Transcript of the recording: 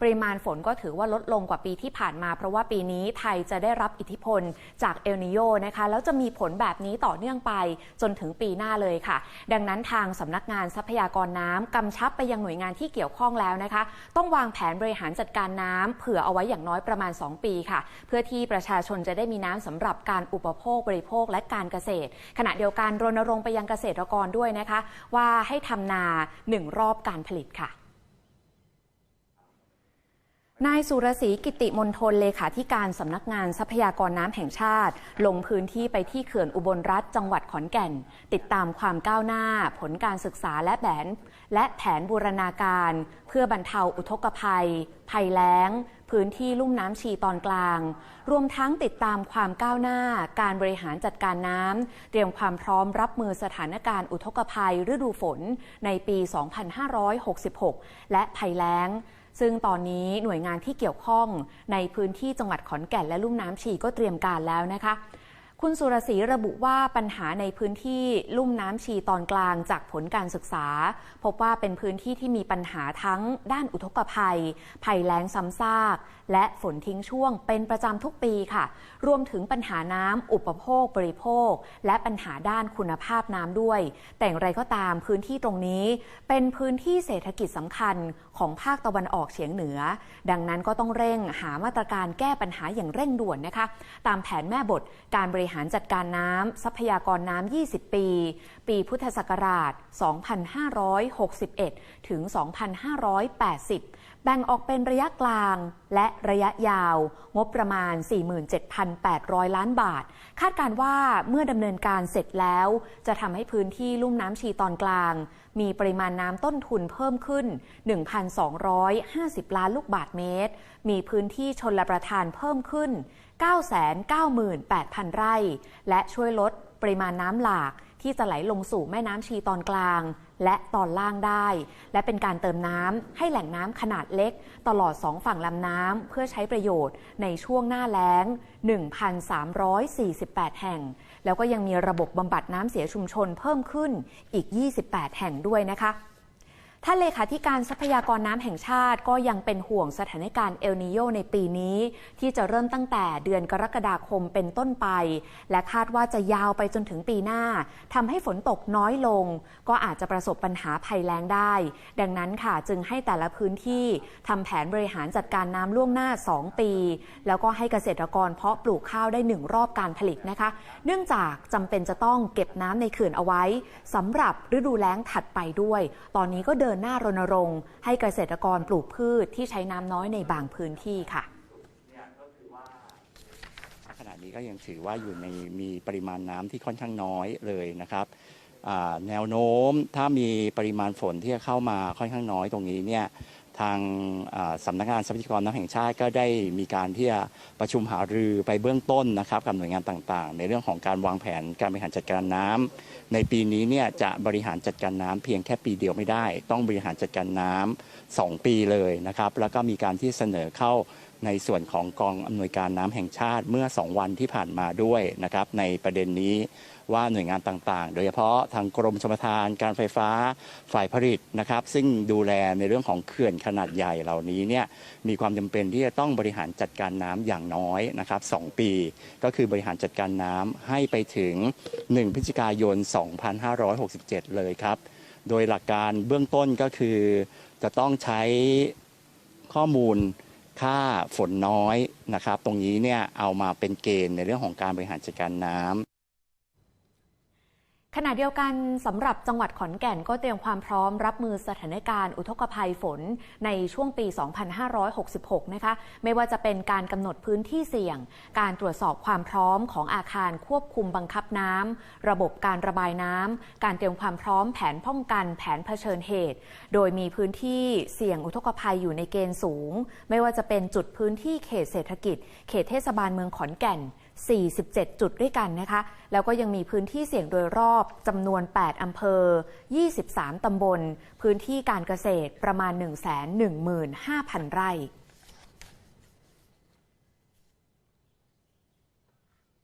ปริมาณฝนก็ถือว่าลดลงกว่าปีที่ผ่านมา เพราะว่าปีนี้ไทยจะได้รับอิทธิพลจากเอลนิโยนะคะ แล้วจะมีผลแบบนี้ต่อเนื่องไปจนถึงปีหน้าเลยค่ะ ดังนั้นทางสำนักงานทรัพยากรน้ำกำชับไปยังหน่วยงานที่เกี่ยวข้องแล้วนะคะ ต้องวางแผนบริหารจัดการน้ำเผื่อเอาไว้อย่างน้อยประมาณ 2 ปีค่ะ เพื่อที่ประชาชนจะได้มีน้ำสำหรับการอุปโภคบริโภคและการเกษตร ขณะเดียวกันรณรงค์ไปยังเกษตรกรด้วยนะคะ ว่าให้ทำนาหนึ่งรอบการผลิตค่ะ นายสุรศรีกิติมนทนเลขาธิการสำนักงานทรัพยากรน้ำแห่งชาติ ลงพื้นที่ไปที่เขื่อนอุบลรัฐจังหวัดขอนแก่น ติดตามความก้าวหน้า ผลการศึกษาและแผนและแผนบูรณาการ เพื่อบรรเทาอุทกภัย ภัยแล้ง พื้นที่ลุ่มน้ำชีตอนกลาง รวมทั้งติดตามความก้าวหน้า การบริหารจัดการน้ำเตรียมความพร้อมรับมือสถานการณ์อุทกภัยฤดูฝนในปี 2566 และภัยแล้ง ซึ่งตอนนี้หน่วยงานที่เกี่ยวข้องในพื้นที่จังหวัดขอนแก่นและลุ่มน้ำฉีก็เตรียมการแล้วนะคะ คุณสุรศรีระบุว่าปัญหาในพื้นที่ลุ่มน้ำชีตอนกลางจากผลการศึกษา พบว่าเป็นพื้นที่ที่มีปัญหาทั้งด้านอุทกภัย ภัยแล้งซ้ำซาก และฝนทิ้งช่วงเป็นประจำทุกปีค่ะ รวมถึงปัญหาน้ำอุปโภคบริโภค และปัญหาด้านคุณภาพน้ำด้วย แต่อย่างไรก็ตามพื้นที่ตรงนี้ เป็นพื้นที่เศรษฐกิจสำคัญของภาคตะวันออกเฉียงเหนือ ดังนั้นก็ต้องเร่งหามาตรการแก้ปัญหาอย่างเร่งด่วนนะคะ ตามแผนแม่บทการบริหารจัดการน้ำทรัพยากรน้ำ 20 ปี ปีพุทธศักราช 2561 ถึง 2580 แบ่งออกเป็นระยะกลางและระยะยาว งบประมาณ 47,800 ล้านบาท คาดการว่าเมื่อดำเนินการเสร็จแล้ว จะทำให้พื้นที่ลุ่มน้ำชีตอนกลาง มีปริมาณน้ำต้นทุนเพิ่มขึ้น 1,250 ล้านลูกบาทเมตร มีพื้นที่ชนลประทานเพิ่มขึ้น 998,000 ไร่ และช่วยลด ปริมาณน้ำหลากที่จะไหลลงสู่แม่น้ำชีตอนกลาง และตอนล่างได้ และเป็นการเติมน้ำให้แหล่งน้ำขนาดเล็ก ตลอดสองฝั่งลำน้ำเพื่อใช้ประโยชน์ในช่วงหน้าแล้ง 1,348 แห่ง แล้วก็ยังมีระบบบำบัดน้ำเสียชุมชนเพิ่มขึ้นอีก 28 แห่งด้วยนะคะ ท่านเลขาธิการทรัพยากรน้ำแห่งชาติก็ยังเป็นห่วงสถานการณ์เอลนิโยในปีนี้ ที่จะเริ่มตั้งแต่เดือนกรกฎาคมเป็นต้นไป และคาดว่าจะยาวไปจนถึงปีหน้าทำให้ฝนตกน้อยลง ก็อาจจะประสบปัญหาภัยแล้งได้ ดังนั้นค่ะจึงให้แต่ละพื้นที่ทำแผนบริหารจัดการน้ำล่วงหน้า 2 ปี แล้วก็ให้เกษตรกรเพาะปลูกข้าวได้หนึ่งรอบการผลิตนะคะ เนื่องจากจำเป็นจะต้องเก็บน้ำในเขื่อนเอาไว้สำหรับฤดูแล้งถัดไปด้วย ตอนนี้ก็เดินหน้ารณรงค์ให้เกษตรกรปลูกพืชที่ใช้น้ำน้อยในบางพื้นที่ค่ะขณะนี้ก็ยังถือว่าอยู่ในมีปริมาณน้ำที่ค่อนข้างน้อยเลยนะครับแนวโน้มถ้ามีปริมาณฝนที่จะเข้ามาค่อนข้างน้อยตรงนี้เนี่ย ทางอ่าสำนักงานทรัพยากรน้ำแห่งชาติก็ได้มีการที่จะประชุมหารือไปเบื้องต้นนะครับกับหน่วยงานต่างๆ ในเรื่องของการวางแผนการบริหารจัดการน้ำในปีนี้เนี่ยจะบริหารจัดการน้ำเพียงแค่ปีเดียวไม่ได้ ต้องบริหารจัดการน้ำสองปีเลยนะครับแล้วก็มีการที่เสนอเข้าในส่วนของกองอำนวยการน้ำแห่งชาติเมื่อ 2 วันที่ผ่านมาด้วยนะครับในประเด็นนี้ว่าหน่วยงานต่างๆ โดยเฉพาะทางกรมชลประทานการไฟฟ้าฝ่ายผลิตนะครับ ซึ่งดูแลในเรื่องของเขื่อนขนาดใหญ่เหล่านี้เนี่ยมีความจำเป็นที่จะต้องบริหารจัดการน้ำอย่างน้อยนะครับ2ปี ก็คือบริหารจัดการน้ำให้ไปถึง 1 พฤศจิกายน 2567 เลยครับ โดยหลักการเบื้องต้นก็คือจะต้องใช้ข้อมูล ค่าฝนน้อยนะครับ ตรงนี้เนี่ยเอามาเป็นเกณฑ์ในเรื่องของการบริหารจัดการน้ำ ขณะเดียวกันสำหรับจังหวัดขอนแก่นก็เตรียมความพร้อมรับมือสถานการณ์อุทกภัยฝนในช่วงปี 2566 นะคะ ไม่ว่าจะเป็นการกำหนดพื้นที่เสี่ยง การตรวจสอบความพร้อมของอาคารควบคุมบังคับน้ำ ระบบการระบายน้ำ การเตรียมความพร้อมแผนป้องกันแผนเผชิญเหตุ โดยมีพื้นที่เสี่ยงอุทกภัยอยู่ในเกณฑ์สูง ไม่ว่าจะเป็นจุดพื้นที่เขตเศรษฐกิจ เขตเทศบาลเมืองขอนแก่น 47 จุดด้วยกันนะคะ แล้วก็ยังมีพื้นที่เสี่ยงโดยรอบจำนวน 8 อำเภอ 23 ตำบล พื้นที่การเกษตรประมาณ 115,000 ไร่